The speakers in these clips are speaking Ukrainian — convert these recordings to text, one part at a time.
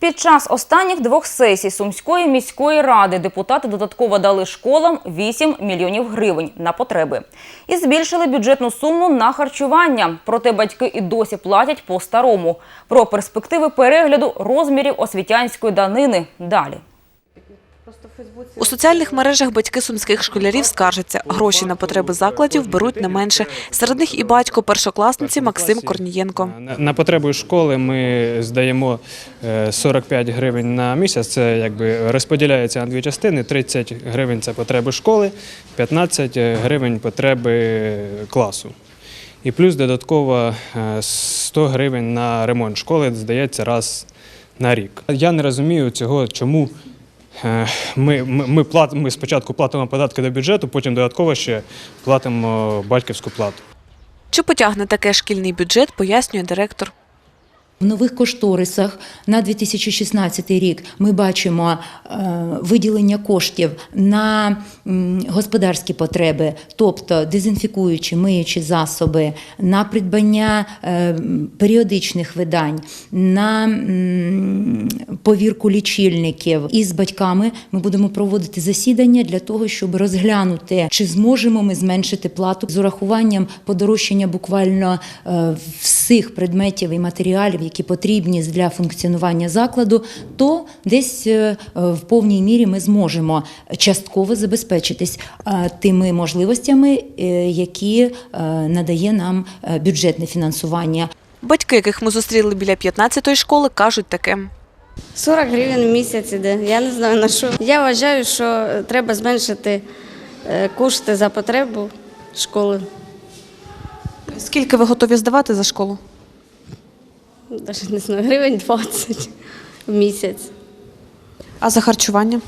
Під час останніх двох сесій Сумської міської ради депутати додатково дали школам 8 мільйонів гривень на потреби і збільшили бюджетну суму на харчування. Проте батьки і досі платять по-старому. Про перспективи перегляду розмірів освітянської данини далі. У соціальних мережах батьки сумських школярів скаржаться. Гроші на потреби закладів беруть не менше. Серед них і батько першокласниці Максим Корнієнко. На- потребу школи ми здаємо е, 45 гривень на місяць. Це якби розподіляється на дві частини. 30 гривень це потреби школи, 15 гривень потреби класу. І плюс додатково е, 100 гривень на ремонт школи здається раз на рік. Я не розумію цього, чому. Е, Ми, ми, ми, плат, ми спочатку платимо податки до бюджету, потім додатково ще платимо батьківську плату. Чи потягне таке шкільний бюджет, пояснює директор. В нових кошторисах на 2016 рік ми бачимо е, виділення коштів на господарські потреби, тобто дезінфікуючі, миючі засоби, на придбання е, періодичних видань, на повірку лічильників. І з батьками ми будемо проводити засідання для того, щоб розглянути, чи зможемо ми зменшити плату з урахуванням подорожчання буквально е, всіх предметів і матеріалів, які потрібні для функціонування закладу, то десь е, в повній мірі ми зможемо частково забезпечитись е, тими можливостями, е, які надає нам бюджетне фінансування. Батьки, яких ми зустріли біля 15-ї школи, кажуть таке. 40 гривень в місяць іде. Я не знаю на що. Я вважаю, що треба зменшити кошти за потребу школи. Скільки ви готові здавати за школу? Навіть не знаю, гривень 20 в місяць. А за харчування?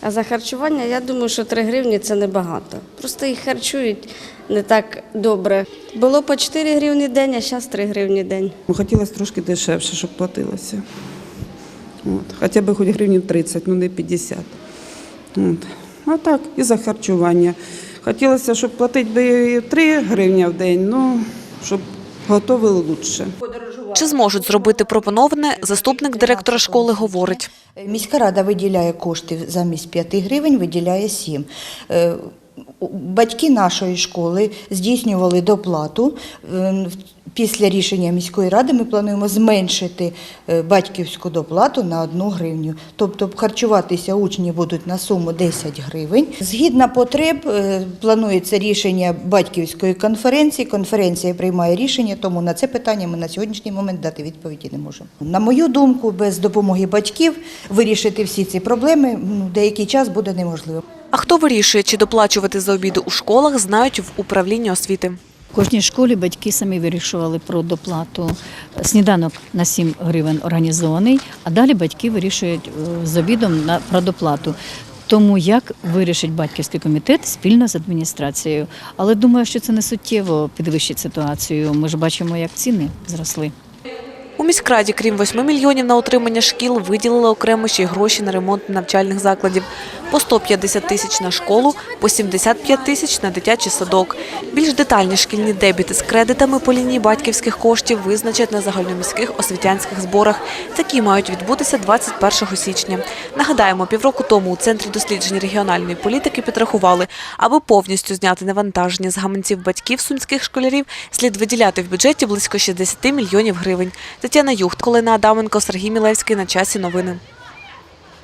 А за харчування, я думаю, що 3 гривні це небагато. Просто їх харчують не так добре. Було по 4 гривні день, а зараз 3 гривні день. Хотілося трошки дешевше, щоб платилося. От. Хоча б хоч гривнів 30, ну не 50. От. А так, і за харчування. Хотілося, щоб платити би 3 гривні в день, ну, щоб готовили краще. Чи зможуть зробити пропоноване, заступник директора школи говорить. Міська рада виділяє кошти замість 5 гривень, виділяє 7. Е, Батьки нашої школи здійснювали доплату. Після рішення міської ради ми плануємо зменшити е, батьківську доплату на 1 гривню. Тобто харчуватися учні будуть на суму 10 гривень. Згідно потреб е, планується рішення батьківської конференції. Конференція приймає рішення, тому на це питання ми на сьогоднішній момент дати відповіді не можемо. На мою думку, без допомоги батьків вирішити всі ці проблеми деякий час буде неможливо. А хто вирішує, чи доплачувати за обіди у школах, знають в управлінні освіти. Кожній школі батьки самі вирішували про доплату. Сніданок на 7 гривень організований, а далі батьки вирішують е, з обідом на про доплату. Тому як вирішить батьківський комітет спільно з адміністрацією. Але думаю, що це не суттєво підвищить ситуацію. Ми ж бачимо, як ціни зросли. У міськраді, крім 8 мільйонів на утримання шкіл, виділили окремо ще й гроші на ремонт навчальних закладів. По 150 тисяч на школу, по 75 тисяч на дитячий садок. Більш детальні шкільні дебіти з кредитами по лінії батьківських коштів визначать на загальноміських освітянських зборах. Такі мають відбутися 21 січня. Нагадаємо, півроку тому у Центрі досліджень регіональної політики підрахували, аби повністю зняти навантаження з гаманців батьків сумських школярів, слід виділяти в бюджеті близько 60 мільйонів гривень. Тетяна Юхт, Колина Адаменко, Сергій Мілевський. На часі новини.